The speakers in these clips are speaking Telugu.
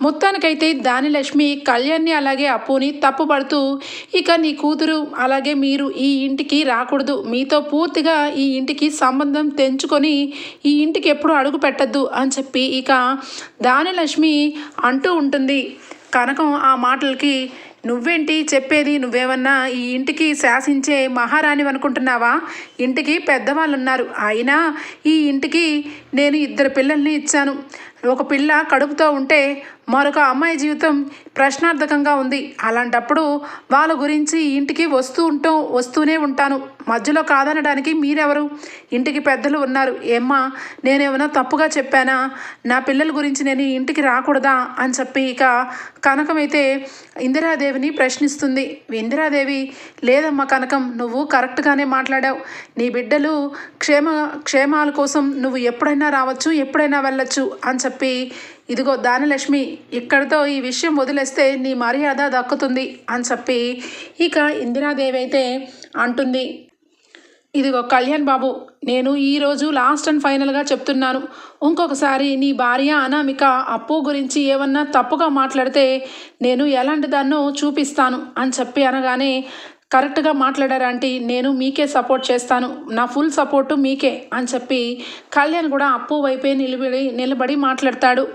మొత్తానికైతే దాని లక్ష్మి కళ్యాణ్ని అలాగే అప్పుని తప్పుపడుతూ ఇక నీ కూతురు అలాగే మీరు ఈ ఇంటికి రాకూడదు. మీతో పూర్తిగా ఈ ఇంటికి సంబంధం తెంచుకొని ఈ ఇంటికి ఎప్పుడు అడుగు పెట్టద్దు అని చెప్పి ఇక దాని లక్ష్మి అంటూ ఉంటుంది. కనకం ఆ మాటలకి నువ్వేంటి చెప్పేది నువ్వేమన్నా ఈ ఇంటికి శాసించే మహారాణి అనుకుంటున్నావా ఇంటికి పెద్దవాళ్ళు ఉన్నారు అయినా ఈ ఇంటికి నేను ఇద్దరు పిల్లల్ని ఇచ్చాను. ఒక పిల్ల కడుపుతో ఉంటే మరొక అమ్మాయి జీవితం ప్రశ్నార్థకంగా ఉంది. అలాంటప్పుడు వాళ్ళ గురించి ఇంటికి వస్తూ ఉంటూ వస్తూనే ఉంటాను. మధ్యలో కాదనడానికి మీరెవరు? ఇంటికి పెద్దలు ఉన్నారు. ఏమ్మా నేనేమైనా తప్పుగా చెప్పానా? నా పిల్లల గురించి నేను ఇంటికి రాకూడదా? అని చెప్పి ఇక కనకమైతే ఇందిరాదేవిని ప్రశ్నిస్తుంది. ఇందిరాదేవి లేదమ్మా కనకం నువ్వు కరెక్ట్గానే మాట్లాడావు. నీ బిడ్డలు క్షేమ క్షేమాల కోసం నువ్వు ఎప్పుడైనా రావచ్చు ఎప్పుడైనా వెళ్ళొచ్చు అని చెప్పి ఇదిగో దానలక్ష్మి ఇక్కడితో ఈ విషయం వదిలేస్తే నీ మర్యాద దక్కుతుంది అని చెప్పి ఇక ఇందిరాదేవి అయితే అంటుంది. ఇదిగో కళ్యాణ్ బాబు నేను ఈరోజు లాస్ట్ అండ్ ఫైనల్గా చెప్తున్నాను. ఇంకొకసారి నీ భార్య అనామిక అప్పు గురించి ఏమన్నా తప్పుగా మాట్లాడితే నేను ఎలాంటి దాన్నో చూపిస్తాను అని చెప్పి అనగానే కరెక్ట్గా మాట్లాడారు ఆంటీ? నేను మీకే సపోర్ట్ చేస్తాను. నా ఫుల్ సపోర్టు మీకే అని చెప్పి కళ్యాణ్ కూడా అప్పు వైపే నిలబడి నిలబడి మాట్లాడతాడు.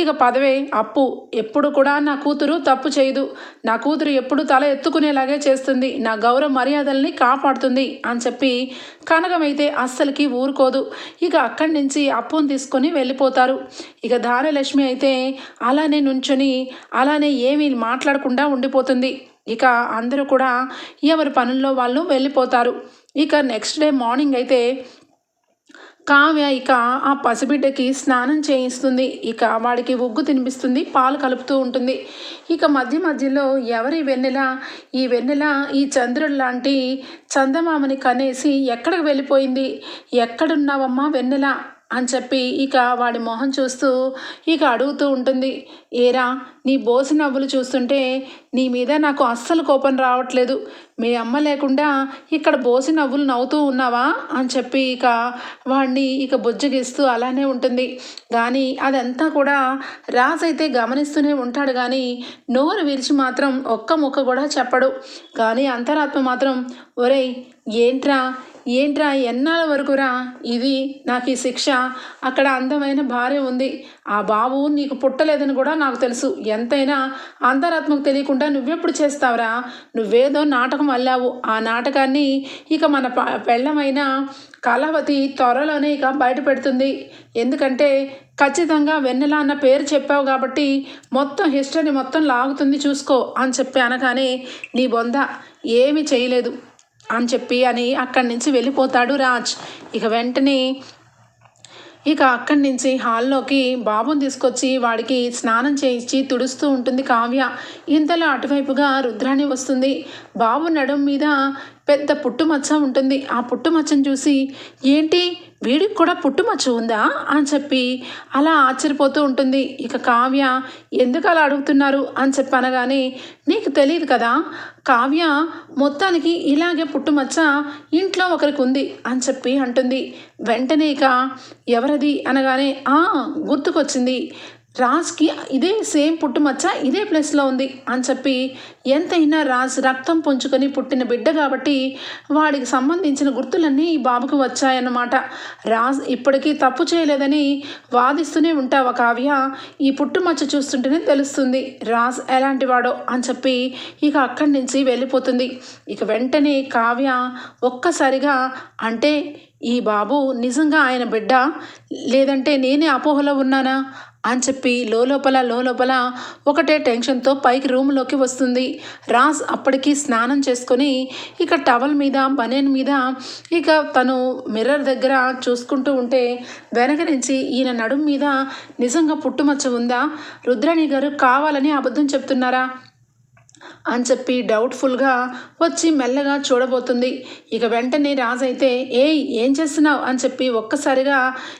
ఇక పదవే అప్పు. ఎప్పుడు కూడా నా కూతురు తప్పు చేయదు. నా కూతురు ఎప్పుడు తల ఎత్తుకునేలాగే చేస్తుంది. నా గౌరవ మర్యాదల్ని కాపాడుతుంది అని చెప్పి కనకమైతే అస్సలకి ఊరుకోదు. ఇక అక్కడి నుంచి అప్పును తీసుకొని వెళ్ళిపోతారు. ఇక ధారలక్ష్మి అయితే అలానే నుంచొని అలానే ఏమీ మాట్లాడకుండా ఉండిపోతుంది. ఇక అందరూ కూడా ఎవరి పనుల్లో వాళ్ళు వెళ్ళిపోతారు. ఇక నెక్స్ట్ డే మార్నింగ్ అయితే కావ్య ఇక ఆ పసిబిడ్డకి స్నానం చేయిస్తుంది. ఇక వాడికి ఉగ్గు తినిపిస్తుంది పాలు కలుపుతూ ఉంటుంది. ఇక మధ్య మధ్యలో ఎవరి వెన్నెల? ఈ వెన్నెల ఈ చంద్రుడు లాంటి చందమామని కనేసి ఎక్కడికి వెళ్ళిపోయింది? ఎక్కడున్నావమ్మా వెన్నెల? అని చెప్పి ఇక వాడి మొహం చూస్తూ ఇక అడుగుతూ ఉంటుంది. ఏరా నీ బోసి నవ్వులు చూస్తుంటే నీ మీద నాకు అస్సలు కోపం రావట్లేదు. మీ అమ్మ లేకుండా ఇక్కడ బోసి నవ్వులు నవ్వుతూ ఉన్నావా? అని చెప్పి ఇక వాడిని ఇక బుజ్జగిస్తూ అలానే ఉంటుంది. కానీ అదంతా కూడా రాజైతే గమనిస్తూనే ఉంటాడు కానీ నోరు విరిచి మాత్రం ఒక్క ముక్క కూడా చెప్పడు. కానీ అంతరాత్మ మాత్రం ఒరేయ్ ఏంట్రా? ఏంట్రా ఎన్నాళ్ళ వరకురా ఇది నాకు ఈ శిక్ష. అక్కడ అందమైన భార్య ఉంది. ఆ బాబు నీకు పుట్టలేదని కూడా నాకు తెలుసు. ఎంతైనా అంతరాత్మకు తెలియకుండా నువ్వెప్పుడు చేస్తావురా? నువ్వేదో నాటకం అల్లావు. ఆ నాటకాన్ని ఇక మన పెళ్ళమైన కళావతి త్వరలోనే ఇక బయట పెడుతుంది. ఎందుకంటే ఖచ్చితంగా వెన్నెల అన్న పేరు చెప్పావు కాబట్టి మొత్తం హిస్టరీ మొత్తం లాగుతుంది చూసుకో అని చెప్పి అనగానే నీ బొంద ఏమీ చేయలేదు. అని చెప్పి అని అక్కడి నుంచి వెళ్ళిపోతాడు రాజ్. ఇక వెంటనే ఇక అక్కడి నుంచి హాల్లోకి బాబుని తీసుకొచ్చి వాడికి స్నానం చేయించి తుడుస్తూ ఉంటుంది కావ్య. ఇంతలో అటువైపుగా రుద్రాణి వస్తుంది. బాబు నడుం మీద పెద్ద పుట్టుమచ్చ ఉంటుంది. ఆ పుట్టుమచ్చను చూసి ఏంటి? వీడికి కూడా పుట్టుమచ్చ ఉందా? అని చెప్పి అలా ఆశ్చర్యపోతూ ఉంటుంది. ఇక కావ్య ఎందుకు అలా అడుగుతున్నారు? అని చెప్పి అనగానే నీకు తెలియదు కదా కావ్య మొత్తానికి ఇలాగే పుట్టుమచ్చ ఇంట్లో ఒకరికి ఉంది అని చెప్పి అంటుంది. వెంటనే ఇక ఎవరది? అనగానే ఆ గుర్తుకొచ్చింది. రాజ్కి ఇదే సేమ్ పుట్టుమచ్చ ఇదే ప్లేస్లో ఉంది అని చెప్పి ఎంతైనా రాజ్ రక్తం పుంజుకొని పుట్టిన బిడ్డ కాబట్టి వాడికి సంబంధించిన గుర్తులన్నీ ఈ బాబుకు వచ్చాయన్నమాట. రాజ్ ఇప్పటికీ తప్పు చేయలేదని వాదిస్తూనే ఉంటావా కావ్య? ఈ పుట్టుమచ్చ చూస్తుంటేనే తెలుస్తుంది రాజ్ ఎలాంటి వాడో అని చెప్పి ఇక అక్కడి నుంచి వెళ్ళిపోతుంది. ఇక వెంటనే కావ్య ఒక్కసారిగా అంటే ఈ బాబు నిజంగా ఆయన బిడ్డ? లేదంటే నేనే అపోహలో ఉన్నానా? అని చెప్పి లోపల లోపల ఒకటే టెన్షన్తో పైకి రూమ్లోకి వస్తుంది. రాజ్ అప్పటికి స్నానం చేసుకొని ఇక టవల్ మీద బనేన్ మీద ఇక తను మిర్రర్ దగ్గర చూసుకుంటూ ఉంటే వెనక నుంచి ఈయన నడుం మీద నిజంగా పుట్టుమచ్చ ఉందా? రుద్రాణి గారు కావాలని అబద్ధం చెప్తున్నారా? అని చెప్పి డౌట్ఫుల్గా వచ్చి మెల్లగా చూడబోతుంది. ఇక వెంటనే రాజు అయితే ఏయ్ ఏం చేస్తున్నావు? అని చెప్పి ఒక్కసారిగా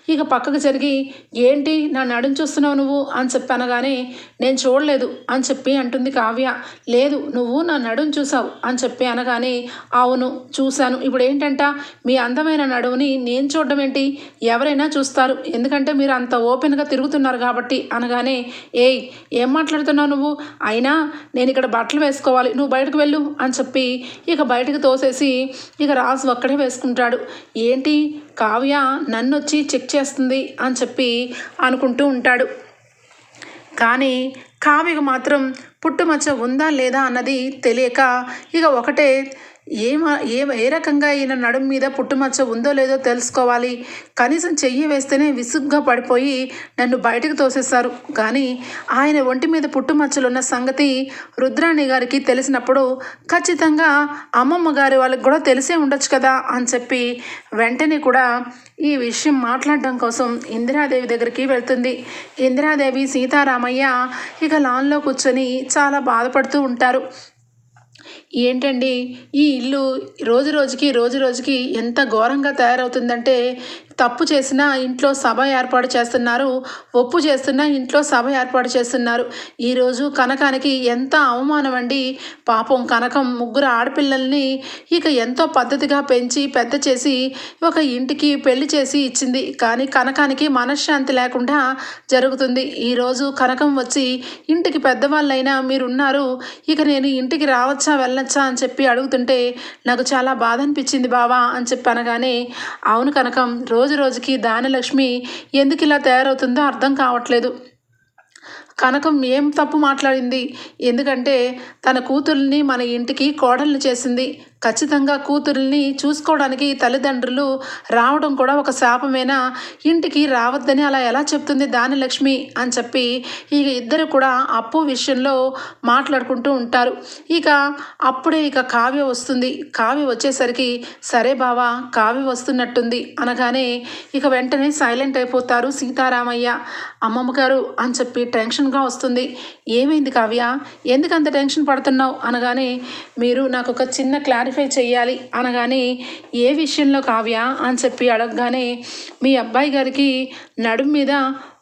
ఇక పక్కకు జరిగి ఏంటి నా నడుం చూస్తున్నావు నువ్వు? అని చెప్పి అనగానే నేను చూడలేదు అని చెప్పి అంటుంది కావ్య. లేదు నువ్వు నా నడుం చూసావు అని చెప్పి అనగానే అవును చూశాను. ఇప్పుడు ఏంటంట మీ అందమైన నడువుని నేను చూడడం ఏంటి? ఎవరైనా చూస్తారు. ఎందుకంటే మీరు అంత ఓపెన్గా తిరుగుతున్నారు కాబట్టి. అనగానే ఏయ్ ఏం మాట్లాడుతున్నావు నువ్వు? అయినా నేను ఇక్కడ బట్టలు వేసుకోవాలి. నువ్వు బయటకు వెళ్ళు అని చెప్పి ఇక బయటకు తోసేసి ఇక రాజు ఒక్కడే వేసుకుంటాడు. ఏంటి? కావ్య నన్ను వచ్చి చెక్ చేస్తుంది అని చెప్పి అనుకుంటూ ఉంటాడు. కానీ కావ్యకు మాత్రం పుట్టుమచ్చ ఉందా లేదా అన్నది తెలియక ఇక ఒకటే ఏమ ఏ ఏ రకంగా ఈయన నడుం మీద పుట్టుమచ్చ ఉందో లేదో తెలుసుకోవాలి. కనీసం చెయ్యి వేస్తేనే విసుగ్గా పడిపోయి నన్ను బయటకు తోసేశారు కానీ ఆయన ఒంటి మీద పుట్టుమచ్చలున్న సంగతి రుద్రాణి గారికి తెలిసినప్పుడు ఖచ్చితంగా అమ్మమ్మ గారి వాళ్ళకి కూడా తెలిసే ఉండొచ్చు కదా అని చెప్పి వెంటనే కూడా ఈ విషయం మాట్లాడడం కోసం ఇందిరాదేవి దగ్గరికి వెళ్తుంది. ఇందిరాదేవి సీతారామయ్య ఇక లాన్లో కూర్చొని చాలా బాధపడుతూ ఉంటారు. ఏంటండి? ఈ ఇల్లు రోజు రోజుకి రోజు రోజుకి ఎంత ఘోరంగా తయారవుతుందంటే తప్పు చేసినా ఇంట్లో సభ ఏర్పాటు చేస్తున్నారు ఒప్పు చేస్తున్న ఇంట్లో సభ ఏర్పాటు చేస్తున్నారు. ఈరోజు కనకానికి ఎంత అవమానం అండి. పాపం కనకం ముగ్గురు ఆడపిల్లల్ని ఇక ఎంతో పద్ధతిగా పెంచి పెద్ద చేసి ఒక ఇంటికి పెళ్ళి చేసి ఇచ్చింది. కానీ కనకానికి మనశ్శాంతి లేకుండా జరుగుతుంది. ఈరోజు కనకం వచ్చి ఇంటికి పెద్దవాళ్ళైనా మీరున్నారు ఇక నేను ఇంటికి రావచ్చా వెళ్ళొచ్చా అని చెప్పి అడుగుతుంటే నాకు చాలా బాధ అనిపించింది బావా అని చెప్పి అనగానే అవును కనకం రోజు రోజు రోజుకి దానలక్ష్మి ఎందుకు ఇలా తయారవుతుందో అర్థం కావట్లేదు. కనకం ఏం తప్పు మాట్లాడింది? ఎందుకంటే తన కూతుర్ని మన ఇంటికి కోడల్ని చేసింది. ఖచ్చితంగా కూతుర్ని చూసుకోవడానికి తల్లిదండ్రులు రావడం కూడా ఒక శాపమేనా? ఇంటికి రావద్దని అలా ఎలా చెప్తుంది దానిలక్ష్మి అని చెప్పి ఇక ఇద్దరు కూడా అప్పు విషయంలో మాట్లాడుకుంటూ ఉంటారు. ఇక అప్పుడే ఇక కావ్య వస్తుంది. కావ్య వచ్చేసరికి సరే బావా కావ్య వస్తున్నట్టుంది అనగానే ఇక వెంటనే సైలెంట్ అయిపోతారు సీతారామయ్య. అమ్మమ్మ గారు అని చెప్పి టెన్షన్గా వస్తుంది. ఏమైంది కావ్య? ఎందుకంత టెన్షన్ పడుతున్నావు? అనగానే మీరు నాకు ఒక చిన్న క్లారిఫై చేయాలి అనగానే ఏ విషయంలో కావ్య? అని చెప్పి అడగగానే మీ అబ్బాయి గారికి నడుము మీద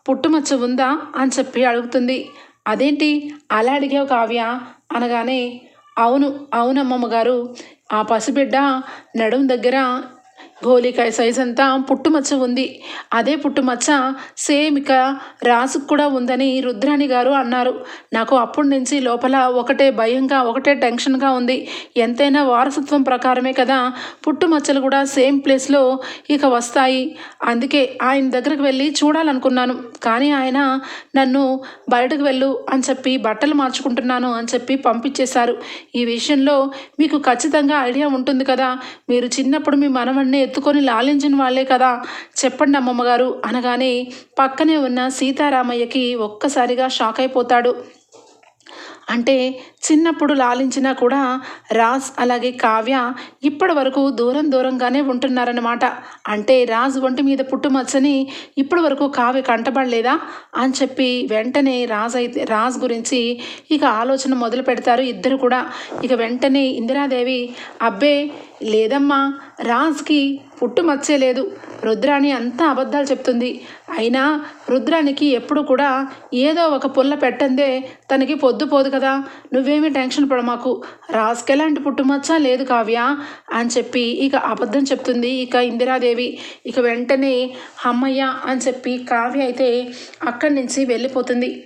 పుట్టుమచ్చ ఉందా? అని చెప్పి అడుగుతుంది. అదేంటి? అలా అడిగావు కావ్య? అనగానే అవును అవునమ్మమ్మ గారు. ఆ పసిబిడ్డ నడుము దగ్గర గోలికాయ సైజ్ అంతా పుట్టుమచ్చ ఉంది. అదే పుట్టుమచ్చ సేమ్ ఇక రాసుకు కూడా ఉందని రుద్రాణి గారు అన్నారు. నాకు అప్పటి నుంచి లోపల ఒకటే భయంగా ఒకటే టెన్షన్గా ఉంది. ఎంతైనా వారసత్వం ప్రకారమే కదా పుట్టుమచ్చలు కూడా సేమ్ ప్లేస్లో ఇక వస్తాయి. అందుకే ఆయన దగ్గరకు వెళ్ళి చూడాలనుకున్నాను. కానీ ఆయన నన్ను బయటకు వెళ్ళు అని చెప్పి బట్టలు మార్చుకుంటున్నాను అని చెప్పి పంపించేశారు. ఈ విషయంలో మీకు ఖచ్చితంగా ఐడియా ఉంటుంది కదా. మీరు చిన్నప్పుడు మీ మనవడిని ఎత్తుకొని లాలించిన వాళ్ళే కదా. చెప్పండి అమ్మమ్మగారు అనగానే పక్కనే ఉన్న సీతారామయ్యకి ఒక్కసారిగా షాక్ అయిపోతాడు. అంటే చిన్నప్పుడు లాలించినా కూడా రాజ్ అలాగే కావ్య ఇప్పటి వరకు దూరం దూరంగానే ఉంటున్నారన్నమాట. అంటే రాజ్ ఒంటి మీద పుట్టుమచ్చని ఇప్పటి వరకు కావ్య కంటపడలేదా అని చెప్పి వెంటనే రాజ్ అయితే రాజ్ గురించి ఇక ఆలోచన మొదలు పెడతారు ఇద్దరు కూడా. ఇక వెంటనే ఇందిరాదేవి అబ్బే లేదమ్మా రాజ్కి పుట్టుమచ్చే లేదు. రుద్రాణి అంతా అబద్ధాలు చెప్తుంది. అయినా రుద్రానికి ఎప్పుడు కూడా ఏదో ఒక పుల్ల పెట్టందే తనకి పొద్దుపోదు కదా. నువ్వేమీ టెన్షన్ పడమాకు. రాజుకి ఎలాంటి పుట్టుమచ్చ లేదు కావ్య అని చెప్పి ఇక అబద్ధం చెప్తుంది ఇక ఇందిరాదేవి. ఇక వెంటనే అమ్మయ్య అని చెప్పి కావ్య అయితే అక్కడి నుంచి వెళ్ళిపోతుంది.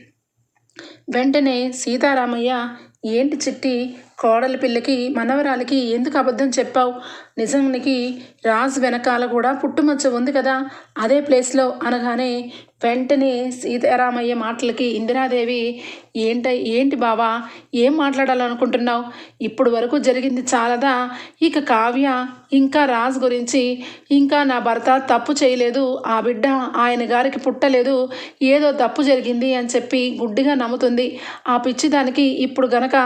వెంటనే సీతారామయ్య ఏంటి చిట్టి కోడలి పిల్లకి మనవరాలికి ఎందుకు అబద్ధం చెప్పావు? నిజానికి రాజు వెనకాల కూడా పుట్టుమచ్చ ఉంది కదా. అదే ప్లేస్లో అనగానే వెంటనే సీతారామయ్య మాటలకి ఇందిరాదేవి ఏంట ఏంటి బావా ఏం మాట్లాడాలనుకుంటున్నావు? ఇప్పుడు వరకు జరిగింది చాలదా? ఇక కావ్య ఇంకా రాజ్ గురించి ఇంకా నా భర్త తప్పు చేయలేదు ఆ బిడ్డ ఆయన గారికి పుట్టలేదు ఏదో తప్పు జరిగింది అని చెప్పి గుడ్డిగా నమ్ముతుంది. ఆ పిచ్చిదానికి ఇప్పుడు గనక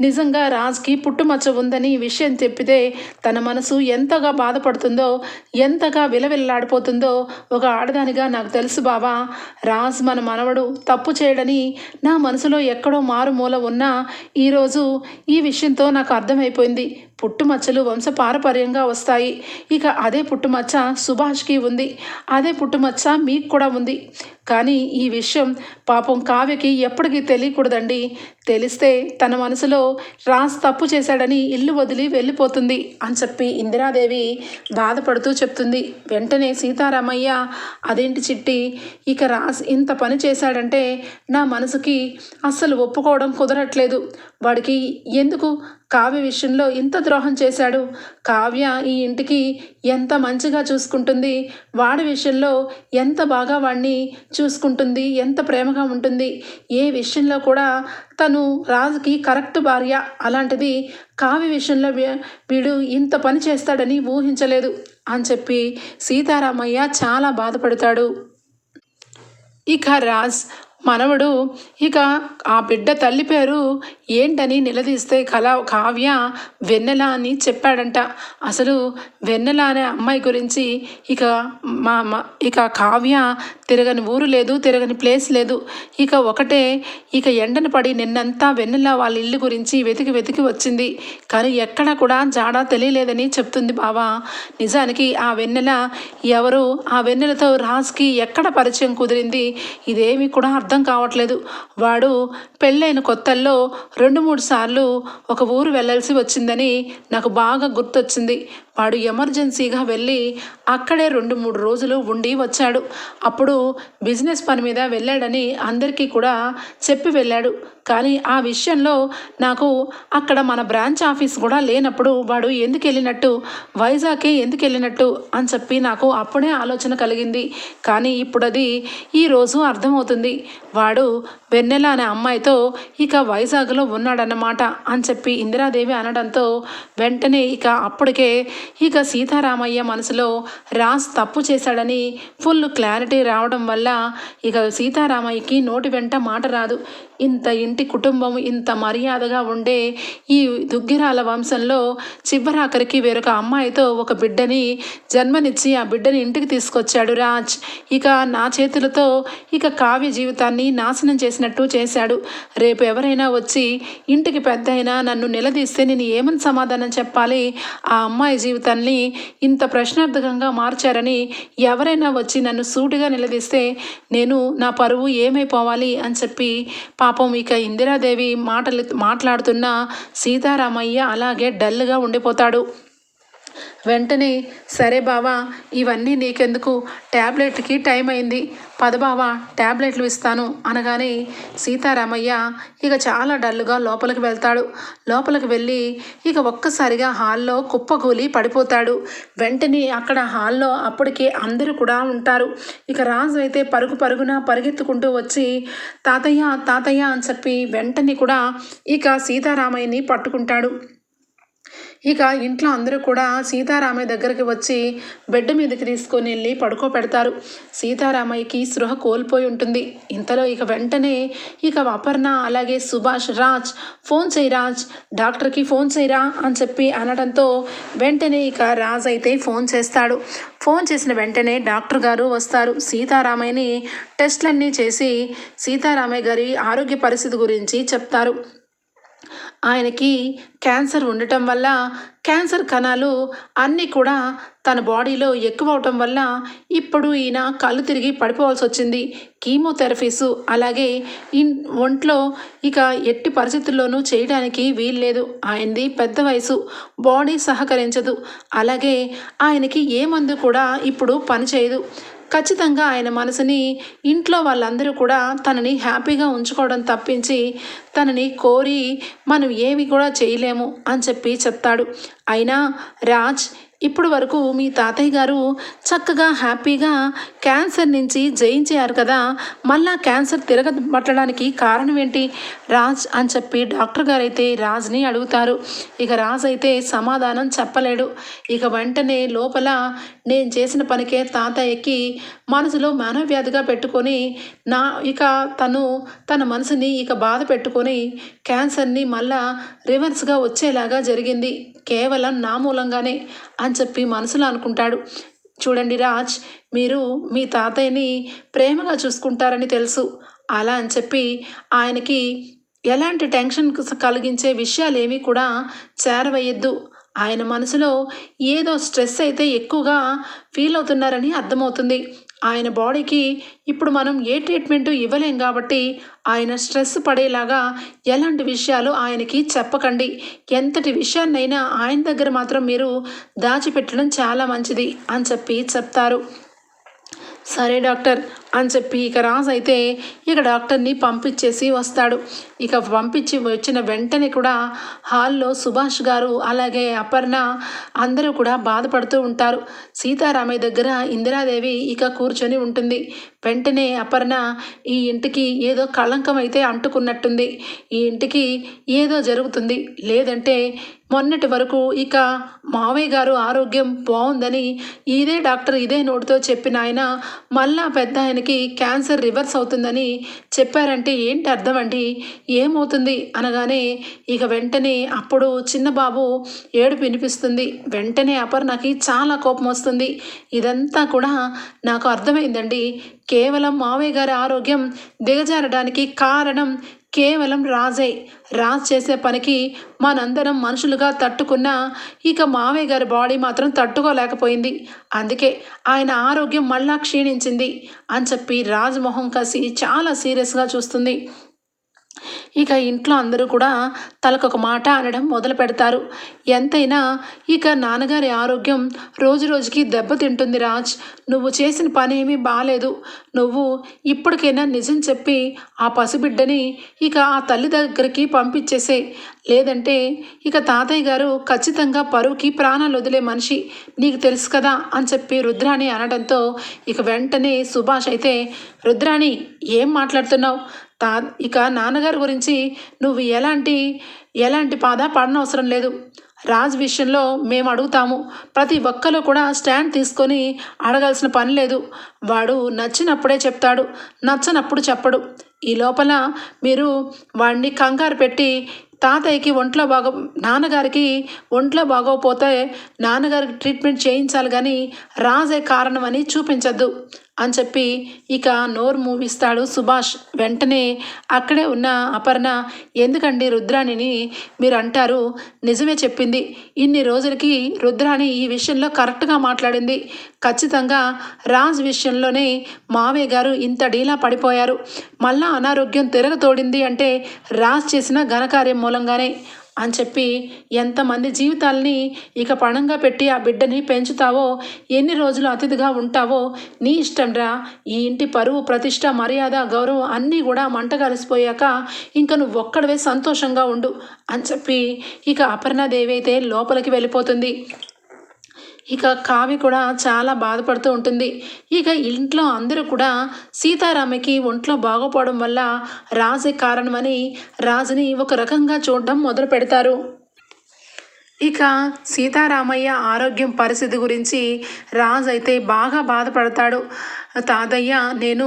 నిజంగా రాజ్కి పుట్టుమచ్చ ఉందని విషయం చెప్పితే తన మనసు ఎంతగా బాధపడుతుందో ఎంతగా విలవిల్లాడిపోతుందో ఒక ఆడదానిగా నాకు తెలుసు బావా. రాజ్ మన మనవడు తప్పు చేయడని నా మనసులో ఎక్కడో మారుమూల ఉన్నా ఈరోజు ఈ విషయంతో నాకు అర్థమైపోయింది. పుట్టుమచ్చలు వంశపారపర్యంగా వస్తాయి. ఇక అదే పుట్టుమచ్చ సుభాష్కి ఉంది. అదే పుట్టుమచ్చ మీకు కూడా ఉంది. కానీ ఈ విషయం పాపం కావ్యకి ఎప్పటికీ తెలియకూడదండి. తెలిస్తే తన మనసులో రాజ్ తప్పు చేశాడని ఇల్లు వదిలి వెళ్ళిపోతుంది అని చెప్పి ఇందిరాదేవి బాధపడుతూ చెప్తుంది. వెంటనే సీతారామయ్య అదేంటి చిట్టి ఇక రాజ్ ఇంత పని చేశాడంటే నా మనసుకి అస్సలు ఒప్పుకోవడం కుదరట్లేదు. వాడికి ఎందుకు కావ్య విషయంలో ఇంత ద్రోహం చేశాడు? కావ్య ఈ ఇంటికి ఎంత మంచిగా చూసుకుంటుంది? వాడి విషయంలో ఎంత బాగా వాడిని చూసుకుంటుంది? ఎంత ప్రేమగా ఉంటుంది? ఏ విషయంలో కూడా తను రాజుకి కరెక్ట్ భార్య అలాంటిది కావ్య విషయంలో వీడు ఇంత పని చేస్తాడని ఊహించలేదు అని చెప్పి సీతారామయ్య చాలా బాధపడతాడు. ఇక రాజ్ మనవడు ఇక ఆ బిడ్డ తల్లి పేరు ఏంటని నిలదీస్తే కళ కావ్య వెన్నెల అని చెప్పాడంట. అసలు వెన్నెల అనే అమ్మాయి గురించి ఇక మా ఇక కావ్య తిరగని ఊరు లేదు తిరగని ప్లేస్ లేదు. ఇక ఒకటే ఇక ఎండను పడి నిన్నంతా వెన్నెల వాళ్ళ ఇల్లు గురించి వెతికి వెతికి వచ్చింది. కానీ ఎక్కడ కూడా జాడా తెలియలేదని చెప్తుంది బావా. నిజానికి ఆ వెన్నెల ఎవరు ఆ వెన్నెలతో రాజ్కి ఎక్కడ పరిచయం కుదిరింది? ఇదేమి కూడా అర్థం అర్థం కావట్లేదు. వాడు పెళ్ళైన కొత్తల్లో రెండు మూడు సార్లు ఒక ఊరు వెళ్ళాల్సి వచ్చిందని నాకు బాగా గుర్తొచ్చింది. వాడు ఎమర్జెన్సీగా వెళ్ళి అక్కడే రెండు మూడు రోజులు ఉండి వచ్చాడు. అప్పుడు బిజినెస్ పని మీద వెళ్ళాడని అందరికీ కూడా చెప్పి వెళ్ళాడు. కానీ ఆ విషయంలో నాకు అక్కడ మన బ్రాంచ్ ఆఫీస్ కూడా లేనప్పుడు వాడు ఎందుకు వెళ్ళినట్టు వైజాగ్కి ఎందుకు వెళ్ళినట్టు అని చెప్పి నాకు అప్పుడే ఆలోచన కలిగింది. కానీ ఇప్పుడు అది ఈరోజు అర్థమవుతుంది. వాడు వెన్నెల అనే అమ్మాయితో ఇక వైజాగ్లో ఉన్నాడన్నమాట అని చెప్పి ఇందిరాదేవి అనడంతో వెంటనే ఇక అప్పటికే ఇక సీతారామయ్య మనసులో రాజ్ తప్పు చేశాడని ఫుల్ క్లారిటీ రావడం వల్ల ఇక సీతారామయ్యకి నోటి వెంట మాట రాదు. ఇంత ఇంటి కుటుంబం ఇంత మర్యాదగా ఉండే ఈ దుగ్గిరాల వంశంలో చివరాఖరికి వేరొక అమ్మాయితో ఒక బిడ్డని జన్మనిచ్చి ఆ బిడ్డని ఇంటికి తీసుకొచ్చాడు రాజ్. ఇక నా చేతులతో ఇక కావ్య జీవితాన్ని నాశనం చేసినట్టు చేశాడు. రేపు ఎవరైనా వచ్చి ఇంటికి పెద్ద అయినా నన్ను నిలదీస్తే నేను ఏమని సమాధానం చెప్పాలి? ఆ అమ్మాయి జీవితం జీవితాన్ని ఇంత ప్రశ్నార్థకంగా మార్చారని ఎవరైనా వచ్చి నన్ను సూటిగా నిలదీస్తే నేను నా పరువు ఏమైపోవాలి అని చెప్పి పాపం ఇక ఇందిరాదేవి మాటలు మాట్లాడుతున్న సీతారామయ్య అలాగే డల్గా ఉండిపోతాడు. వెంటనే సరే బావా ఇవన్నీ నీకెందుకు? ట్యాబ్లెట్కి టైం అయింది. పద బావా ట్యాబ్లెట్లు ఇస్తాను అనగానే సీతారామయ్య ఇక చాలా డల్లుగా లోపలికి వెళ్తాడు. లోపలికి వెళ్ళి ఇక ఒక్కసారిగా హాల్లో కుప్పకూలి పడిపోతాడు. వెంటనే అక్కడ హాల్లో అప్పటికే అందరూ కూడా ఉంటారు. ఇక రాజు అయితే పరుగు పరుగున పరిగెత్తుకుంటూ వచ్చి తాతయ్య తాతయ్య అని చెప్పి వెంటనే కూడా ఇక సీతారామయ్యని పట్టుకుంటాడు. ఇక ఇంట్లో అందరూ కూడా సీతారామయ్య దగ్గరికి వచ్చి బెడ్ మీదకి తీసుకొని వెళ్ళి పడుకోబెడతారు సీతారామయ్యకి సృహ కోల్పోయి ఉంటుంది. ఇంతలో ఇక వెంటనే ఇక అపర్ణ అలాగే సుభాష్ రాజ్ ఫోన్ చేయి రాజ్ డాక్టర్కి ఫోన్ చేయరా? అని చెప్పి అనడంతో వెంటనే ఇక రాజ్ అయితే ఫోన్ చేస్తాడు. ఫోన్ చేసిన వెంటనే డాక్టర్ గారు వస్తారు. సీతారామయ్యని టెస్ట్లన్నీ చేసి సీతారామయ్య గారి ఆరోగ్య పరిస్థితి గురించి చెప్తారు. ఆయనకి క్యాన్సర్ ఉండటం వల్ల క్యాన్సర్ కణాలు అన్నీ కూడా తన బాడీలో ఎక్కువ అవటం వల్ల ఇప్పుడు ఈయన కళ్ళు తిరిగి పడిపోవాల్సి వచ్చింది. కీమోథెరపీస్ అలాగే ఇన్ ఒంట్లో ఇక ఎట్టి పరిస్థితుల్లోనూ చేయడానికి వీల్లేదు. ఆయనది పెద్ద వయసు. బాడీ సహకరించదు. అలాగే ఆయనకి ఏ మందు కూడా ఇప్పుడు పనిచేయదు. ఖచ్చితంగా ఆయన మనసుని ఇంట్లో వాళ్ళందరూ కూడా తనని హ్యాపీగా ఉంచుకోవడం తప్పించి తనని కోరి మనం ఏమి కూడా చేయలేము అని చెప్పి చెప్తాడు. అయినా రాజ్ ఇప్పుడు వరకు మీ తాతయ్య గారు చక్కగా హ్యాపీగా క్యాన్సర్ నుంచి జయించారు కదా. మళ్ళా క్యాన్సర్ తిరగబట్టడానికి కారణం ఏంటి రాజ్ అని చెప్పి డాక్టర్ గారు అయితే రాజ్ని అడుగుతారు. ఇక రాజ్ అయితే సమాధానం చెప్పలేడు. ఇక వెంటనే లోపల నేను చేసిన పనికే తాతయ్యకి మనసులో మానవ్యాధిగా పెట్టుకొని నా ఇక తను తన మనసుని ఇక బాధ పెట్టుకొని క్యాన్సర్ని మళ్ళా రివర్స్గా వచ్చేలాగా జరిగింది. కేవలం నా మూలంగానే. అని చెప్పి మనసులో అనుకుంటాడు. చూడండి రాజ్ మీరు మీ తాతయ్యని ప్రేమగా చూసుకుంటారని తెలుసు. అలా అని చెప్పి ఆయనకి ఎలాంటి టెన్షన్ కలిగించే విషయాలు ఏమీ కూడా చేరవేయద్దు. ఆయన మనసులో ఏదో స్ట్రెస్ అయితే ఎక్కువగా ఫీల్ అవుతున్నారని అర్థమవుతుంది. ఆయన బాడీకి ఇప్పుడు మనం ఏ ట్రీట్మెంట్ ఇవ్వలేం కాబట్టి ఆయన స్ట్రెస్ పడేలాగా ఎలాంటి విషయాలు ఆయనకి చెప్పకండి. ఎంతటి విషయాన్నైనా ఆయన దగ్గర మాత్రం మీరు దాచిపెట్టడం చాలా మంచిది అని చెప్పి చెప్తారు. సరే డాక్టర్ అని చెప్పి ఇక రాజు అయితే ఇక డాక్టర్ని పంపించేసి వస్తాడు. ఇక పంపించి వచ్చిన వెంటనే కూడా హాల్లో సుభాష్ గారు అలాగే అపర్ణ అందరూ కూడా బాధపడుతూ ఉంటారు. సీతారామయ్య దగ్గర ఇందిరాదేవి ఇక కూర్చొని ఉంటుంది. వెంటనే అపర్ణ ఈ ఇంటికి ఏదో కళంకం అయితే అంటుకున్నట్టుంది. ఈ ఇంటికి ఏదో జరుగుతుంది. లేదంటే మొన్నటి వరకు ఇక మావయ్య గారు ఆరోగ్యం బాగుందని ఇదే డాక్టర్ ఇదే నోటితో చెప్పిన ఆయన మళ్ళా పెద్ద ఆయనకి క్యాన్సర్ రివర్స్ అవుతుందని చెప్పారంటే ఏంటి అర్థం అండి? ఏమవుతుంది అనగానే ఇక వెంటనే అప్పుడు చిన్న బాబు ఏడుపు వినిపిస్తుంది. వెంటనే అపర్ణకి చాలా కోపం వస్తుంది. ఇదంతా కూడా నాకు అర్థమైందండి. కేవలం మావయ్య గారి ఆరోగ్యం దిగజారడానికి కారణం కేవలం రాజే. రాజ్ చేసే పనికి మనందరం మనుషులుగా తట్టుకున్న ఇక మావయ్య గారి బాడీ మాత్రం తట్టుకోలేకపోయింది. అందుకే ఆయన ఆరోగ్యం మళ్ళా క్షీణించింది అని చెప్పి రాజ్ మొహం కసి చాలా సీరియస్గా చూస్తుంది. ఇక ఇంట్లో అందరూ కూడా తలకొక మాట అనడం మొదలు పెడతారు. ఎంతైనా ఇక నాన్నగారి ఆరోగ్యం రోజు రోజుకి దెబ్బతింటుంది రాజ్. నువ్వు చేసిన పని ఏమీ బాగాలేదు నువ్వు ఇప్పటికైనా నిజం చెప్పి ఆ పసిబిడ్డని ఇక ఆ తల్లి దగ్గరికి పంపించేసే లేదంటే ఇక తాతయ్య గారు ఖచ్చితంగా పరువుకి ప్రాణాలు వదిలే మనిషి. నీకు తెలుసు కదా అని చెప్పి రుద్రాణి అనడంతో ఇక వెంటనే సుభాష్ అయితే రుద్రాణి ఏం మాట్లాడుతున్నావు? తా ఇక నాన్నగారి గురించి నువ్వు ఎలాంటి ఎలాంటి బాధ పడనవసరం లేదు. రాజ్ విషయంలో మేము అడుగుతాము. ప్రతి ఒక్కరు కూడా స్టాండ్ తీసుకొని అడగాల్సిన పని లేదు. వాడు నచ్చినప్పుడే చెప్తాడు. నచ్చనప్పుడు చెప్పడు. ఈ లోపల మీరు వాడిని కంగారు పెట్టి తాతయ్యకి ఒంట్లో బాగో నాన్నగారికి ఒంట్లో బాగోకపోతే నాన్నగారికి ట్రీట్మెంట్ చేయించాలి కానీ రాజే కారణం అని చూపించద్దు. అని చెప్పి ఇక నోరు మూవిస్తాడు సుభాష్. వెంటనే అక్కడే ఉన్న అపర్ణ ఎందుకండి రుద్రాణిని? మీరు అంటారు. నిజమే చెప్పింది. ఇన్ని రోజులకి రుద్రాణి ఈ విషయంలో కరెక్ట్గా మాట్లాడింది. ఖచ్చితంగా రాజ్ విషయంలోనే మావయ్య గారు ఇంత డీలా పడిపోయారు. మళ్ళా అనారోగ్యం తిరగతోడింది అంటే రాజ్ చేసిన ఘనకార్యం మూలంగానే. అని చెప్పి ఎంతమంది జీవితాల్ని ఇక పణంగా పెట్టి ఆ బిడ్డని పెంచుతావో ఎన్ని రోజులు అతిథిగా ఉంటావో నీ ఇష్టంరా ఈ ఇంటి పరువు ప్రతిష్ట మర్యాద గౌరవం అన్నీ కూడా మంట కలిసిపోయాక ఇంకా నువ్వు ఒక్కడవే సంతోషంగా ఉండు అని చెప్పి ఇక అపర్ణాదేవి అయితే లోపలికి వెళ్ళిపోతుంది. ఇక కావి కూడా చాలా బాధపడుతూ ఉంటుంది. ఇక ఇంట్లో అందరూ కూడా సీతారామకి ఒంట్లో బాగోపోవడం వల్ల రాజే కారణమని రాజుని ఒక రకంగా చూడడం మొదలు పెడతారు. ఇక సీతారామయ్య ఆరోగ్యం పరిస్థితి గురించి రాజు అయితే బాగా బాధపడతాడు. తాతయ్య నేను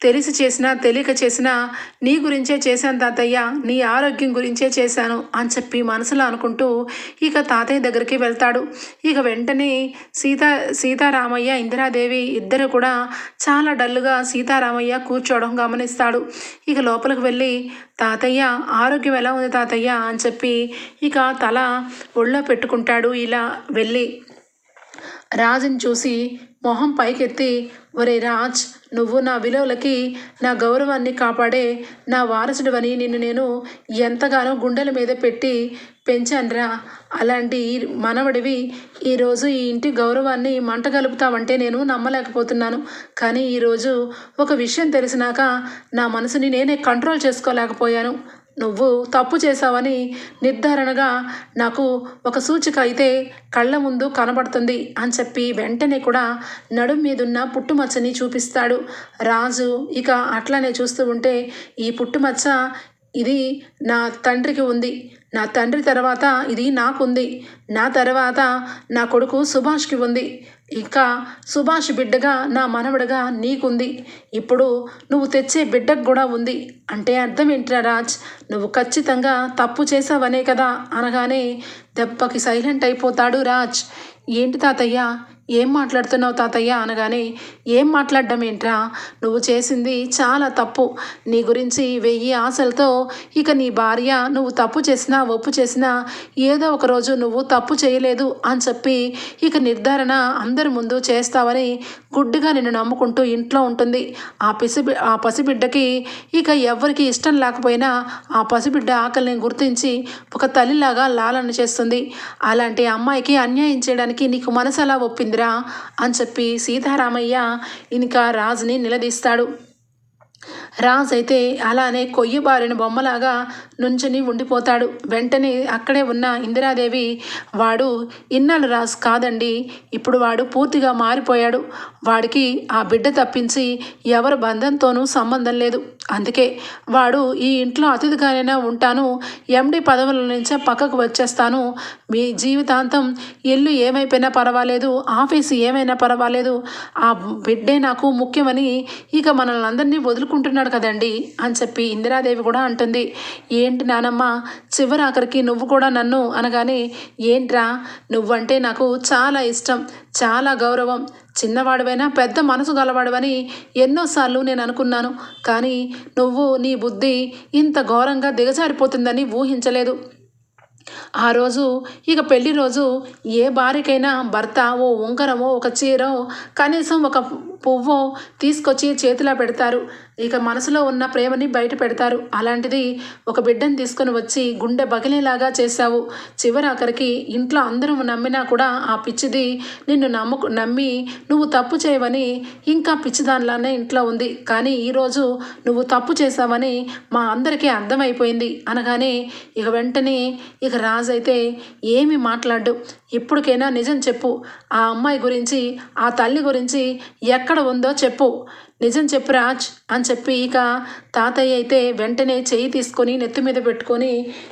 తెలిసి చేసినా తెలియక చేసినా నీ గురించే చేశాను తాతయ్య నీ ఆరోగ్యం గురించే చేశాను అని చెప్పి మనసులో అనుకుంటూ ఇక తాతయ్య దగ్గరికి వెళ్తాడు. ఇక వెంటనే సీతా సీతారామయ్య ఇందిరాదేవి ఇద్దరు కూడా చాలా డల్లుగా సీతారామయ్య కూర్చోవడం గమనిస్తాడు. ఇక లోపలికి వెళ్ళి తాతయ్య ఆరోగ్యం ఎలా ఉంది తాతయ్య? అని చెప్పి ఇక తల ఒళ్ళో పెట్టుకుంటాడు. ఇలా వెళ్ళి రాజుని చూసి మొహం పైకెత్తి ఒరే రాజ్ నువ్వు నా విలువలకి నా గౌరవాన్ని కాపాడే నా వారసుడివని నిన్ను నేను ఎంతగానో గుండెల మీద పెట్టి పెంచానురా. అలాంటి ఈ మనవడివి ఈరోజు ఈ ఇంటి గౌరవాన్ని మంట కలుపుతావంటే నేను నమ్మలేకపోతున్నాను. కానీ ఈరోజు ఒక విషయం తెలిసినాక నా మనసుని నేనే కంట్రోల్ చేసుకోలేకపోయాను. నువ్వు తప్పు చేశావని నిర్ధారణగా నాకు ఒక సూచిక అయితే కళ్ళ ముందు కనబడుతుంది అని చెప్పి వెంటనే కూడా నడుం మీదున్న పుట్టుమచ్చని చూపిస్తాడు. రాజు ఇక అట్లానే చూస్తూ ఉంటే ఈ పుట్టుమచ్చ ఇది నా తండ్రికి ఉంది. నా తండ్రి తర్వాత ఇది నాకుంది. నా తర్వాత నా కొడుకు సుభాష్కి ఉంది. ఇంకా సుభాష్ బిడ్డగా నా మనవడగా నీకుంది. ఇప్పుడు నువ్వు తెచ్చే బిడ్డకు కూడా ఉంది. అంటే అర్థం ఏంట్రా రాజ్? నువ్వు ఖచ్చితంగా తప్పు చేసావనే కదా అనగానే దెబ్బకి సైలెంట్ అయిపోతాడు రాజ్. ఏంటి తాతయ్య? ఏం మాట్లాడుతున్నావు తాతయ్య? అనగానే ఏం మాట్లాడడం ఏంట్రా? నువ్వు చేసింది చాలా తప్పు. నీ గురించి వెయ్యి ఆశలతో ఇక నీ భార్య నువ్వు తప్పు చేసినా ఒప్పు చేసినా ఏదో ఒక రోజు నువ్వు తప్పు చేయలేదు అని చెప్పి ఇక నిర్ధారణ అందరి ముందు చేస్తావని గుడ్డుగా నిన్ను నమ్ముకుంటూ ఇంట్లో ఉంటుంది. ఆ పిసిబి ఆ పసిబిడ్డకి ఇక ఎవరికి ఇష్టం లేకపోయినా ఆ పసిబిడ్డ ఆకలిని గుర్తించి ఒక తల్లిలాగా లాలన చేస్తుంది. అలాంటి అమ్మాయికి అన్యాయం చేయడానికి నీకు మనసు ఎలా ఒప్పిందిరా అని చెప్పి సీతారామయ్య ఇంకా రాజుని నిలదీస్తాడు. రాజ్ అయితే అలానే కొయ్యి బారిన బొమ్మలాగా నుంచుని ఉండిపోతాడు. వెంటనే అక్కడే ఉన్న ఇందిరాదేవి వాడు ఇన్నాళ్ళు రాజు కాదండి. ఇప్పుడు వాడు పూర్తిగా మారిపోయాడు. వాడికి ఆ బిడ్డ తప్పించి ఎవరి బంధంతోనూ సంబంధం లేదు. అందుకే వాడు ఈ ఇంట్లో అతిథిగానైనా ఉంటాను. ఎండి పదవుల నుంచే పక్కకు వచ్చేస్తాను. మీ జీవితాంతం ఇల్లు ఏమైపోయినా పర్వాలేదు. ఆఫీసు ఏమైనా పర్వాలేదు. ఆ బిడ్డే నాకు ముఖ్యమని ఇక మనల్ని అందరినీ వదులుకుంటున్నాడు కదండి అని చెప్పి ఇందిరాదేవి కూడా అంటుంది. ఏ ఏంటి నానమ్మ? చివరి ఆఖరికి నువ్వు కూడా నన్ను అనగానే ఏంట్రా? నువ్వంటే నాకు చాలా ఇష్టం చాలా గౌరవం. చిన్నవాడివైనా పెద్ద మనసు గలవాడివని ఎన్నోసార్లు నేను అనుకున్నాను. కానీ నువ్వు నీ బుద్ధి ఇంత ఘోరంగా దిగజారిపోతుందని ఊహించలేదు. ఆ రోజు ఇక పెళ్ళి రోజు ఏ భార్యకైనా భర్త ఓ ఉంగరమో ఒక చీరో కనీసం ఒక పువ్వో తీసుకొచ్చి చేతిలో పెడతారు. ఇక మనసులో ఉన్న ప్రేమని బయట పెడతారు. అలాంటిది ఒక బిడ్డను తీసుకొని వచ్చి గుండె బగిలేలాగా చేశావు. చివరి ఆఖరికి ఇంట్లో అందరూ నమ్మినా కూడా ఆ పిచ్చిది నిన్ను నమ్ముకు నమ్మి నువ్వు తప్పు చేయవని ఇంకా పిచ్చిదానిలానే ఇంట్లో ఉంది. కానీ ఈరోజు నువ్వు తప్పు చేశావని మా అందరికీ అర్థమైపోయింది. అనగానే ఇక వెంటనే ఇక రాజు అయితే ఏమి మాట్లాడు ఇప్పటికైనా నిజం చెప్పు. ఆ అమ్మాయి గురించి ఆ తల్లి గురించి ఎక్కడ ఉందో చెప్పు. నిజం చెప్పు రాజ్ అని చెప్పి ఇక తాతయ్య అయితే వెంటనే చేయి తీసుకొని నెత్తి మీద పెట్టుకొని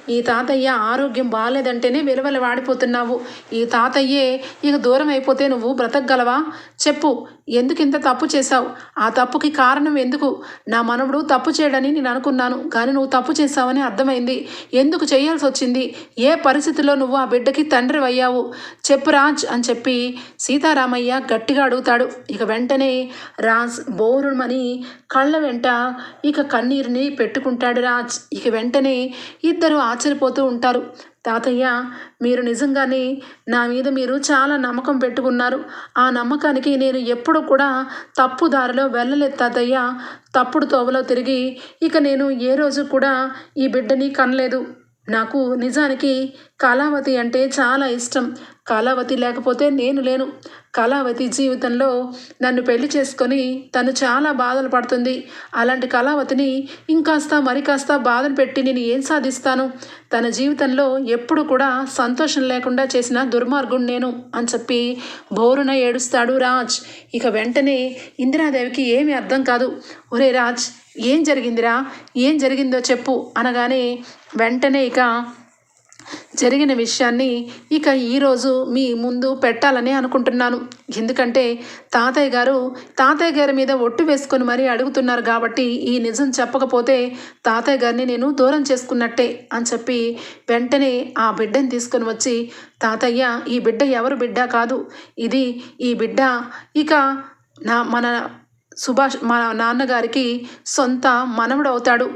ఈ తాతయ్య ఆరోగ్యం బాగాలేదంటేనే విలువలు వాడిపోతున్నావు. ఈ తాతయ్యే ఇక దూరం అయిపోతే నువ్వు బ్రతకగలవా? చెప్పు ఎందుకు ఇంత తప్పు చేశావు? ఆ తప్పుకి కారణం ఎందుకు? నా మనవడు తప్పు చేయడని నేను అనుకున్నాను కానీ నువ్వు తప్పు చేశావని అర్థమైంది. ఎందుకు చేయాల్సి వచ్చింది? ఏ పరిస్థితిలో నువ్వు ఆ బిడ్డకి తండ్రి అయ్యావు? చెప్పు రాజ్ అని చెప్పి సీతారామయ్య గట్టిగా అడుగుతాడు. ఇక వెంటనే రాజ్ బోరుమని కళ్ళ వెంట ఇక కన్నీరుని పెట్టుకుంటాడు రాజ్. ఇక వెంటనే ఇద్దరు ఆశ్చర్యపోతూ ఉంటారు. తాతయ్య మీరు నిజంగానే నా మీద మీరు చాలా నమ్మకం పెట్టుకున్నారు. ఆ నమ్మకానికి నేను ఎప్పుడు కూడా తప్పు దారిలో వెళ్ళలేదు తాతయ్య. తప్పుడు తోవలో తిరిగి ఇక నేను ఏ రోజు కూడా ఈ బిడ్డని కనలేదు. నాకు నిజానికి కళావతి అంటే చాలా ఇష్టం. కళావతి లేకపోతే నేను లేను. కళావతి జీవితంలో నన్ను పెళ్ళి చేసుకొని తను చాలా బాధలు పడుతుంది. అలాంటి కళావతిని ఇంకాస్త మరి కాస్త బాధలు పెట్టి నేను ఏం సాధిస్తాను? తన జీవితంలో ఎప్పుడు కూడా సంతోషం లేకుండా చేసిన దుర్మార్గుడు నేను అని చెప్పి బోరున ఏడుస్తాడు రాజ్. ఇక వెంటనే ఇందిరాదేవికి ఏమీ అర్థం కాదు. ఒరే రాజ్ ఏం జరిగిందిరా? ఏం జరిగిందో చెప్పు అనగానే వెంటనే ఇక జరిగిన విషయాన్ని ఇక ఈరోజు మీ ముందు పెట్టాలని అనుకుంటున్నాను. ఎందుకంటే తాతయ్య గారు తాతయ్య గారి మీద ఒట్టు వేసుకొని మరీ అడుగుతున్నారు కాబట్టి ఈ నిజం చెప్పకపోతే తాతయ్య గారిని నేను దూరం చేసుకున్నట్టే అని చెప్పి వెంటనే ఆ బిడ్డని తీసుకొని వచ్చి తాతయ్య ఈ బిడ్డ ఎవరు బిడ్డ కాదు. ఇది ఈ బిడ్డ ఇక నా మన సుభాష్ మా నాన్నగారికి సొంత మనవడు అవుతాడు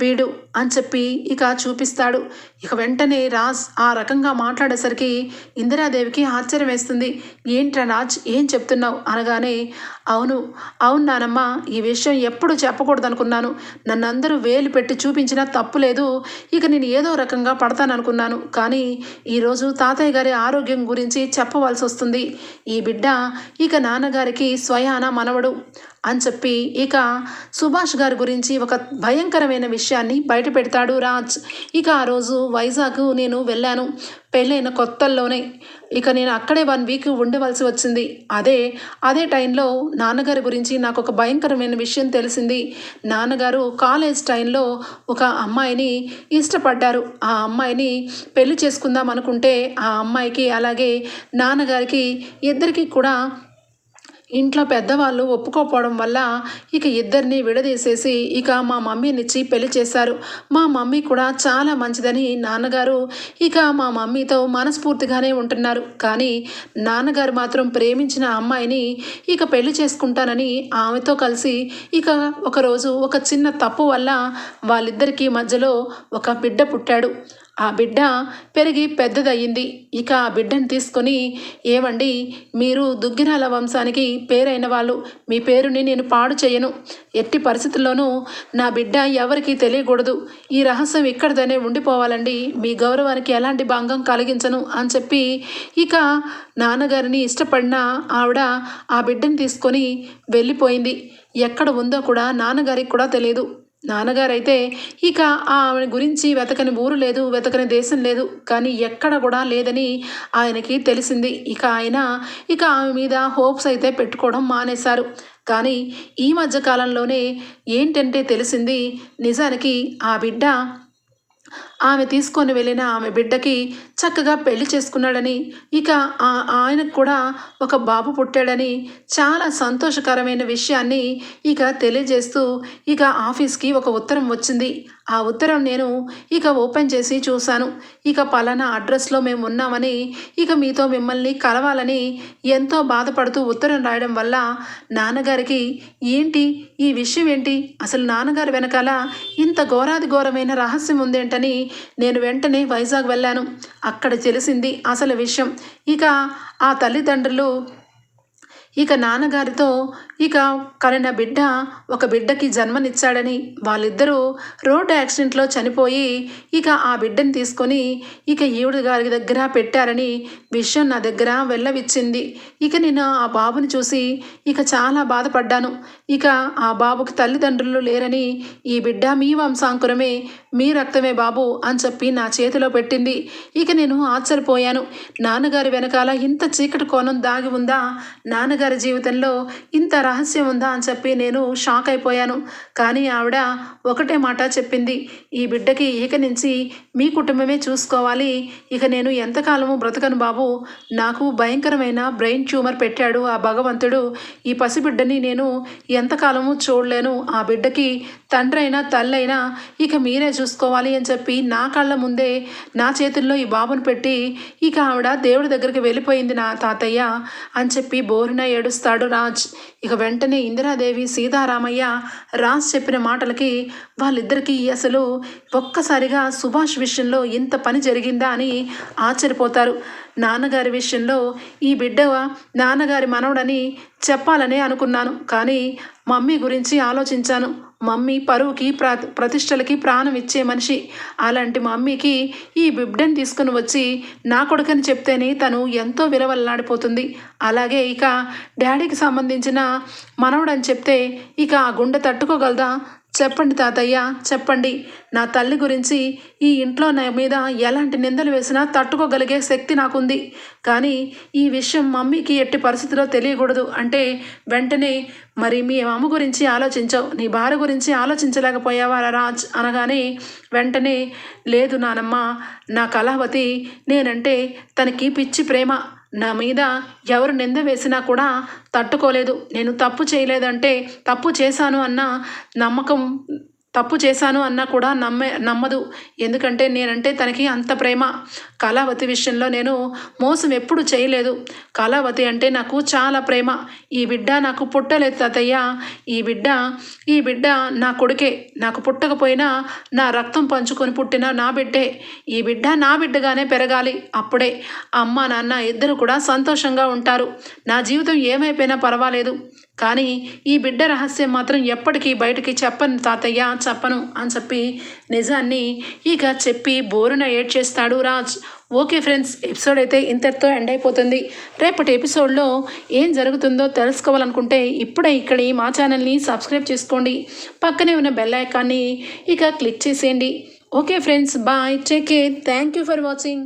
వీడు అని చెప్పి ఇక చూపిస్తాడు. ఇక వెంటనే రాజ్ ఆ రకంగా మాట్లాడేసరికి ఇందిరాదేవికి ఆశ్చర్యం వేస్తుంది. ఏంట్రా రాజ్ ఏం చెప్తున్నావు? అనగానే అవును అవును నానమ్మ ఈ విషయం ఎప్పుడు చెప్పకూడదు అనుకున్నాను నన్ను అందరూ వేలు పెట్టి చూపించినా తప్పు లేదు. ఇక నేను ఏదో రకంగా పడతాననుకున్నాను. కానీ ఈరోజు తాతయ్య గారి ఆరోగ్యం గురించి చెప్పవలసి వస్తుంది. ఈ బిడ్డ ఇక నాన్నగారికి స్వయాన మనవడు అని చెప్పి ఇక సుభాష్ గారి గురించి ఒక భయంకరమైన విషయాన్ని బయట పెడతాడు రాజ్. ఇక ఆ రోజు వైజాగ్ నేను వెళ్ళాను. పెళ్ళైన కొత్తల్లోనే. ఇక నేను అక్కడే వన్ వీక్ ఉండవలసి వచ్చింది. అదే అదే టైంలో నాన్నగారి గురించి నాకు ఒక భయంకరమైన విషయం తెలిసింది. నాన్నగారు కాలేజ్ టైంలో ఒక అమ్మాయిని ఇష్టపడ్డారు. ఆ అమ్మాయిని పెళ్ళి చేసుకుందాం అనుకుంటే ఆ అమ్మాయికి అలాగే నాన్నగారికి ఇద్దరికీ కూడా ఇంట్లో పెద్దవాళ్ళు ఒప్పుకోపోవడం వల్ల ఇక ఇద్దరిని విడదీసేసి ఇక మా మమ్మీనిచ్చి పెళ్ళి చేశారు. మా మమ్మీ కూడా చాలా మంచిదని నాన్నగారు ఇక మా మమ్మీతో మనస్ఫూర్తిగానే ఉంటున్నారు. కానీ నాన్నగారు మాత్రం ప్రేమించిన అమ్మాయిని ఇక పెళ్ళి చేసుకుంటానని ఆమెతో కలిసి ఇక ఒకరోజు ఒక చిన్న తప్పు వల్ల వాళ్ళిద్దరికీ మధ్యలో ఒక బిడ్డ పుట్టాడు. ఆ బిడ్డ పెరిగి పెద్దదయ్యింది. ఇక ఆ బిడ్డను తీసుకొని ఏవండి మీరు దుగ్గిరాల వంశానికి పేరైన వాళ్ళు. మీ పేరుని నేను పాడు చేయను. ఎట్టి పరిస్థితుల్లోనూ నా బిడ్డ ఎవరికీ తెలియకూడదు. ఈ రహస్యం ఇక్కడదనే ఉండిపోవాలండి. మీ గౌరవానికి ఎలాంటి భంగం కలిగించను అని చెప్పి ఇక నాన్నగారిని ఇష్టపడిన ఆవిడ ఆ బిడ్డను తీసుకొని వెళ్ళిపోయింది. ఎక్కడ ఉందో కూడా నాన్నగారికి కూడా తెలియదు. నాన్నగారైతే ఇక ఆమె గురించి వెతకని ఊరు లేదు వెతకని దేశం లేదు కానీ ఎక్కడ కూడా లేదని ఆయనకి తెలిసింది. ఇక ఆయన ఇక ఆమె మీద హోప్స్ అయితే పెట్టుకోవడం మానేశారు. కానీ ఈ మధ్య కాలంలోనే ఏంటంటే తెలిసింది నిజానికి ఆ బిడ్డ ఆమె తీసుకొని వెళ్ళిన ఆమె బిడ్డకి చక్కగా పెళ్ళి చేసుకున్నాడని ఇక ఆయనకు కూడా ఒక బాబు పుట్టాడని చాలా సంతోషకరమైన విషయాన్ని ఇక తెలియజేస్తూ ఇక ఆఫీస్కి ఒక ఉత్తరం వచ్చింది. ఆ ఉత్తరం నేను ఇక ఓపెన్ చేసి చూశాను. ఇక పలానా అడ్రస్లో మేము ఉన్నామని ఇక మీతో మిమ్మల్ని కలవాలని ఎంతో బాధపడుతూ ఉత్తరం రాయడం వల్ల నాన్నగారికి ఏంటి ఈ విషయం ఏంటి? అసలు నాన్నగారి వెనకాల ఇంత ఘోరాది ఘోరమైన రహస్యం ఉందేంటని నేను వెంటనే వైజాగ్ వెళ్ళాను. అక్కడ తెలిసింది అసలు విషయం. ఇక ఆ తల్లిదండ్రులు ఇక నాన్నగారితో ఇక కలిన బిడ్డ ఒక బిడ్డకి జన్మనిచ్చాడని వాళ్ళిద్దరూ రోడ్ యాక్సిడెంట్లో చనిపోయి ఇక ఆ బిడ్డని తీసుకొని ఇక ఈవిడ గారి దగ్గర పెట్టారని విషయం నా దగ్గర వెళ్ళవిచ్చింది ఇక నేను ఆ బాబుని చూసి ఇక చాలా బాధపడ్డాను. ఇక ఆ బాబుకి తల్లిదండ్రులు లేరని ఈ బిడ్డ మీ వంశాంకురమే మీ రక్తమే బాబు అని చెప్పి నా చేతిలో పెట్టింది. ఇక నేను ఆశ్చర్యపోయాను. నాన్నగారి వెనకాల ఇంత చీకటి కోణం దాగి ఉందా? నాన్నగారి జీవితంలో ఇంత రహస్యం ఉందా అని చెప్పి నేను షాక్ అయిపోయాను. కానీ ఆవిడ ఒకటే మాట చెప్పింది. ఈ బిడ్డకి ఇక నుంచి మీ కుటుంబమే చూసుకోవాలి. ఇక నేను ఎంతకాలము బ్రతకను బాబు? నాకు భయంకరమైన బ్రెయిన్ ట్యూమర్ పెట్టాడు ఆ భగవంతుడు. ఈ పసిబిడ్డని నేను ఎంతకాలము చూడలేను. ఆ బిడ్డకి తండ్రైనా తల్లైనా ఇక మీరే చూసుకోవాలి అని చెప్పి నా కళ్ళ ముందే నా చేతుల్లో ఈ బాబును పెట్టి ఇక ఆవిడ దేవుడి దగ్గరికి వెళ్ళిపోయింది నా తాతయ్య అని చెప్పి బోరున ఏడుస్తాడు రాజ్. ఇక వెంటనే ఇందిరాదేవి సీతారామయ్య రాజ్ చెప్పిన మాటలకి వాళ్ళిద్దరికీ అసలు ఒక్కసారిగా సుభాష్ విషయంలో ఇంత పని జరిగిందా అని ఆశ్చర్యపోతారు. నాన్నగారి విషయంలో ఈ బిడ్డ నాన్నగారి మనవడని చెప్పాలనే అనుకున్నాను. కానీ మమ్మీ గురించి ఆలోచించాను. మమ్మీ పరువుకి ప్ర ప్రతిష్టలకి ప్రాణం ఇచ్చే మనిషి. అలాంటి మమ్మీకి ఈ బిబ్డెన్ తీసుకుని వచ్చి నా కొడుకని చెప్తేనే తను ఎంతో విలవల్లాడిపోతుంది. అలాగే ఇక డాడీకి సంబంధించిన మనవడని చెప్తే ఇక ఆ గుండె తట్టుకోగలదా? చెప్పండి తాతయ్య చెప్పండి. నా తల్లి గురించి ఈ ఇంట్లో నా మీద ఎలాంటి నిందలు వేసినా తట్టుకోగలిగే శక్తి నాకుంది. కానీ ఈ విషయం మమ్మీకి ఎట్టి పరిస్థితిలో తెలియకూడదు. అంటే వెంటనే మరి మీ అమ్మ గురించి ఆలోచించావు. నీ భార్య గురించి ఆలోచించలేకపోయావా రాజ్? అనగానే వెంటనే లేదు నానమ్మ నా కళావతి నేనంటే తనకి పిచ్చి ప్రేమ. నా మీద ఎవరు నింద వేసినా కూడా తట్టుకోలేదు. నేను తప్పు చేయలేదంటే తప్పు చేశాను అన్న నమ్మకం తప్పు చేశాను అన్నా కూడా నమ్మే నమ్మదు. ఎందుకంటే నేనంటే తనకి అంత ప్రేమ. కళావతి విషయంలో నేను మోసం ఎప్పుడు చేయలేదు. కళావతి అంటే నాకు చాలా ప్రేమ. ఈ బిడ్డ నాకు పుట్టలేదు తాతయ్య. ఈ బిడ్డ ఈ బిడ్డ నా కొడుకే. నాకు పుట్టకపోయినా నా రక్తం పంచుకొని పుట్టిన నా బిడ్డే. ఈ బిడ్డ నా బిడ్డగానే పెరగాలి అప్పుడే. అమ్మ నాన్న ఇద్దరు కూడా సంతోషంగా ఉంటారు. నా జీవితం ఏమైపోయినా పర్వాలేదు. కానీ ఈ బిడ్డ రహస్యం మాత్రం ఎప్పటికీ బయటికి చెప్పను తాతయ్య చెప్పను అని చెప్పి నిజాన్ని ఇక చెప్పి బోరున ఏడ్ చేస్తాడు రాజ్. ఓకే ఫ్రెండ్స్ ఎపిసోడ్ అయితే ఇంతటితో ఎండ్ అయిపోతుంది. రేపటి ఎపిసోడ్లో ఏం జరుగుతుందో తెలుసుకోవాలనుకుంటే ఇప్పుడే ఇక్కడ మా ఛానల్ని సబ్స్క్రైబ్ చేసుకోండి. పక్కనే ఉన్న బెల్ ఐకాన్ని ఇక క్లిక్ చేసేయండి. Okay friends bye take care thank you for watching.